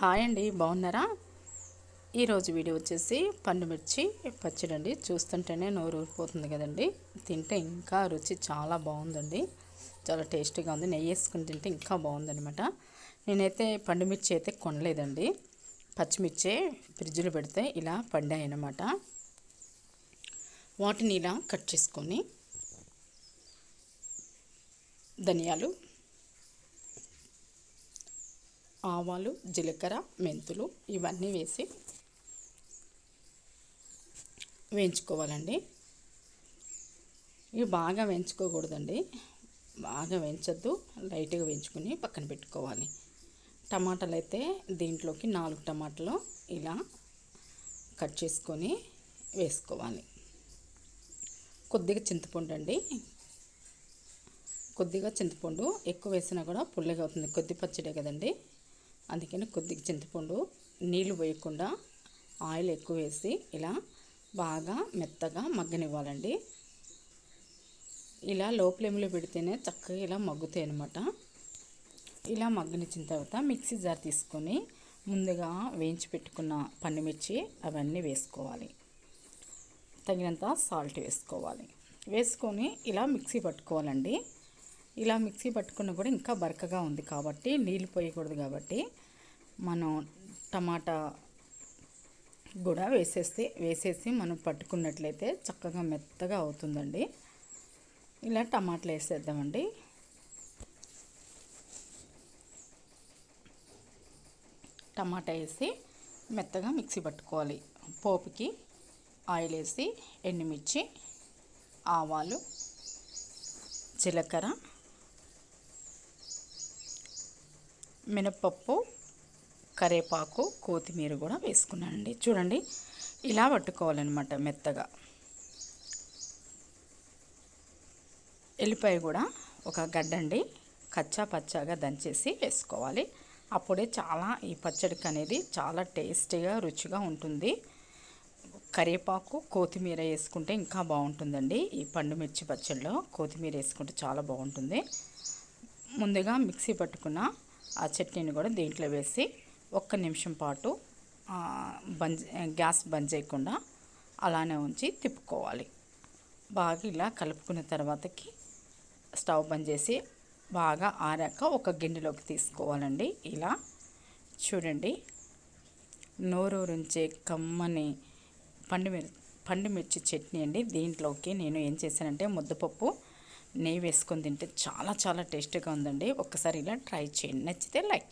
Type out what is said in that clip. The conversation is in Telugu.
హాయ్ అండి బాగున్నారా? ఈరోజు వీడియో వచ్చేసి పండు మిర్చి పచ్చడి అండి చూస్తుంటేనే నోరు ఊరిపోతుంది కదండి. తింటే ఇంకా రుచి చాలా బాగుందండి. చాలా టేస్టీగా ఉంది. నెయ్యి వేసుకుని తింటే ఇంకా బాగుందనమాట నేనైతే పండు మిర్చి అయితే కొనలేదండి. పచ్చిమిర్చే ఫ్రిడ్జ్లో పెడితే ఇలా పండాయి అన్నమాట. వాటిని ఇలా కట్ చేసుకొని ధనియాలు ఆవాలు జీలకర్ర మెంతులు ఇవన్నీ వేసి వేయించుకోవాలండి. ఇవి బాగా వేయించుకోకూడదండి. బాగా వేయించద్దు. లైట్గా వేయించుకొని పక్కన పెట్టుకోవాలి. టమాటాలు అయితే దీంట్లోకి నాలుగు టమాటాలు ఇలా కట్ చేసుకొని వేసుకోవాలి. కొద్దిగా చింతపండు అండి. కొద్దిగా చింతపండు ఎక్కువ వేసినా కూడా పుల్లగా అవుతుంది. కొద్ది పచ్చడే కదండి. అందుకని కొద్దిగా చింతపండు నీళ్ళు పోయకుండా ఆయిల్ ఎక్కువ వేసి ఇలా బాగా మెత్తగా మగ్గనివ్వాలండి. ఇలా లో ఫ్లేమ్లో పెడితేనే చక్కగా ఇలా మగ్గుతాయి అనమాట ఇలా మగ్గనిచ్చిన తర్వాత మిక్సీ జార్ తీసుకొని ముందుగా వేయించి పెట్టుకున్న పండుమిర్చి అవన్నీ వేసుకోవాలి. తగినంత సాల్ట్ వేసుకోవాలి. వేసుకొని ఇలా మిక్సీ పట్టుకోవాలండి. ఇలా మిక్సీ పట్టుకున్న కూడా ఇంకా బరకగా ఉంది కాబట్టి నీళ్ళు పోయకూడదు కాబట్టి మనం టమాటా కూడా వేసేస్తే వేసేసి మనం పట్టుకున్నట్లయితే చక్కగా మెత్తగా అవుతుందండి. ఇలా టమాటాలు వేసేద్దామండి. టమాటా వేసి మెత్తగా మిక్సీ పట్టుకోవాలి. పోపుకి ఆయిల్ వేసి ఎండుమిర్చి ఆవాలు జీలకర్ర మినప్పప్పు కరేపాకు కొత్తిమీర కూడా వేసుకున్నానండి. చూడండి ఇలా పట్టుకోవాలన్నమాట మెత్తగా. ఎల్లిపాయ కూడా ఒక గడ్డండి కచ్చా పచ్చాగా దంచేసి వేసుకోవాలి. అప్పుడే చాలా ఈ పచ్చడికి అనేది చాలా టేస్టీగా రుచిగా ఉంటుంది. కరివేపాకు కొత్తిమీర వేసుకుంటే ఇంకా బాగుంటుందండి. ఈ పండు మిర్చి పచ్చడిలో కొత్తిమీర వేసుకుంటే చాలా బాగుంటుంది. ముందుగా మిక్సీ పట్టుకున్న ఆ చట్నీని కూడా దీంట్లో వేసి ఒక్క నిమిషం పాటు బంద్ గ్యాస్ బంద్ చేయకుండా అలానే ఉంచి తిప్పుకోవాలి. బాగా ఇలా కలుపుకున్న తర్వాతకి స్టవ్ బంద్ చేసి బాగా ఆరాక ఒక గిన్నెలోకి తీసుకోవాలండి. ఇలా చూడండి. నోరూరించే కమ్మని పండుమిర్చి పండుమిర్చి చట్నీ అండి. దీంట్లోకి నేను ఏం చేశానంటే ముద్దపప్పు నెయ్యి వేసుకొని తింటే చాలా చాలా టేస్టీగా ఉందండి. ఒక్కసారి ఇలా ట్రై చేయండి. నచ్చితే లైక్